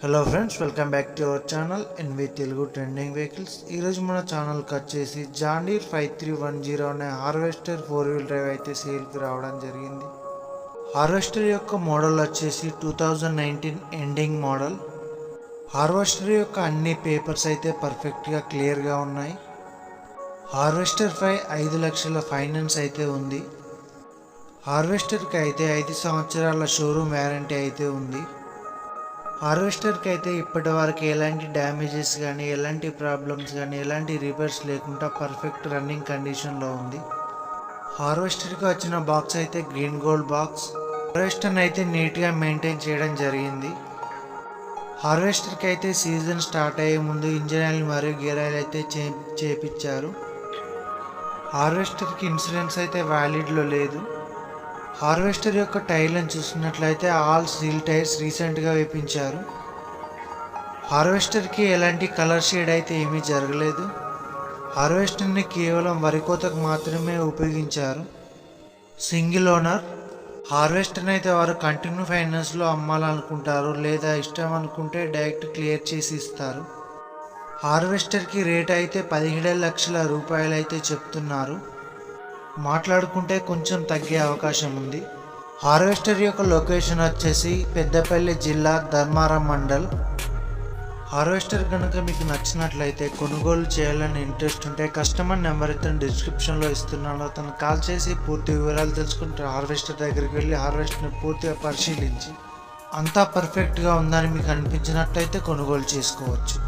Hello friends welcome back to our channel NV Telugu trending vehicles ఈరోజు మన ఛానల్కి వచ్చేసి John Deere five three one zero అనే harvester four wheel drive అయితే సేల్కి రావడం జరిగింది. హార్వెస్టర్ యొక్క మోడల్ వచ్చేసి two thousand nineteen ending model harvester యొక్క అన్ని పేపర్స్ అయితే పర్ఫెక్ట్గా క్లియర్గా ఉన్నాయి. హార్వెస్టర్ పై ఐదు లక్షల ఫైనాన్స్ అయితే ఉంది. హార్వెస్టర్కి అయితే ఐదు సంవత్సరాల షోరూమ్ వ్యారంటీ అయితే ఉంది. హార్వెస్టర్కి అయితే ఇప్పటి వరకు ఎలాంటి డ్యామేజెస్ కానీ ఎలాంటి ప్రాబ్లమ్స్ కానీ ఎలాంటి రిపేర్స్ లేకుండా పర్ఫెక్ట్ రన్నింగ్ కండిషన్లో ఉంది. హార్వెస్టర్కి వచ్చిన బాక్స్ అయితే గ్రీన్ గోల్డ్ బాక్స్. హార్వెస్టర్ని అయితే నీట్గా మెయింటైన్ చేయడం జరిగింది. హార్వెస్టర్కి అయితే సీజన్ స్టార్ట్ అయ్యే ముందు ఇంజన్ ఆయిల్ మరియు గేర్ ఆయిల్ అయితే చే చేపించారు హార్వెస్టర్కి ఇన్సూరెన్స్ అయితే వ్యాలిడ్లో లేదు. హార్వెస్టర్ యొక్క టైర్లను చూసినట్లయితే ఆల్ సీల్ టైర్స్ రీసెంట్గా వేపించారు. హార్వెస్టర్కి ఎలాంటి కలర్ షేడ్ అయితే ఏమీ జరగలేదు. హార్వెస్టర్ని కేవలం వరి కోతకు మాత్రమే ఉపయోగించారు. సింగిల్ ఓనర్ హార్వెస్టర్ని అయితే వారు కంటిన్యూ ఫైనాన్స్లో అమ్మాలనుకుంటారు లేదా ఇష్టం అనుకుంటే డైరెక్ట్ క్లియర్ చేసి ఇస్తారు. హార్వెస్టర్కి రేట్ అయితే పదిహేడు లక్షల రూపాయలు అయితే చెప్తున్నారు. మాట్లాడుకుంటే కొంచెం తగ్గే అవకాశం ఉంది. హార్వెస్టర్ యొక్క లొకేషన్ వచ్చేసి పెద్దపల్లి జిల్లా ధర్మారం మండల్. హార్వెస్టర్ కనుక మీకు నచ్చినట్లయితే కొనుగోలు చేయాలని ఇంట్రెస్ట్ ఉంటే కస్టమర్ నెంబర్ ఇతను డిస్క్రిప్షన్లో ఇస్తున్నాను. అతను కాల్ చేసి పూర్తి వివరాలు తెలుసుకుంటే హార్వెస్టర్ దగ్గరికి వెళ్ళి హార్వెస్టర్ని పూర్తిగా పరిశీలించి అంతా పర్ఫెక్ట్గా ఉందని మీకు అనిపించినట్లయితే కొనుగోలు చేసుకోవచ్చు.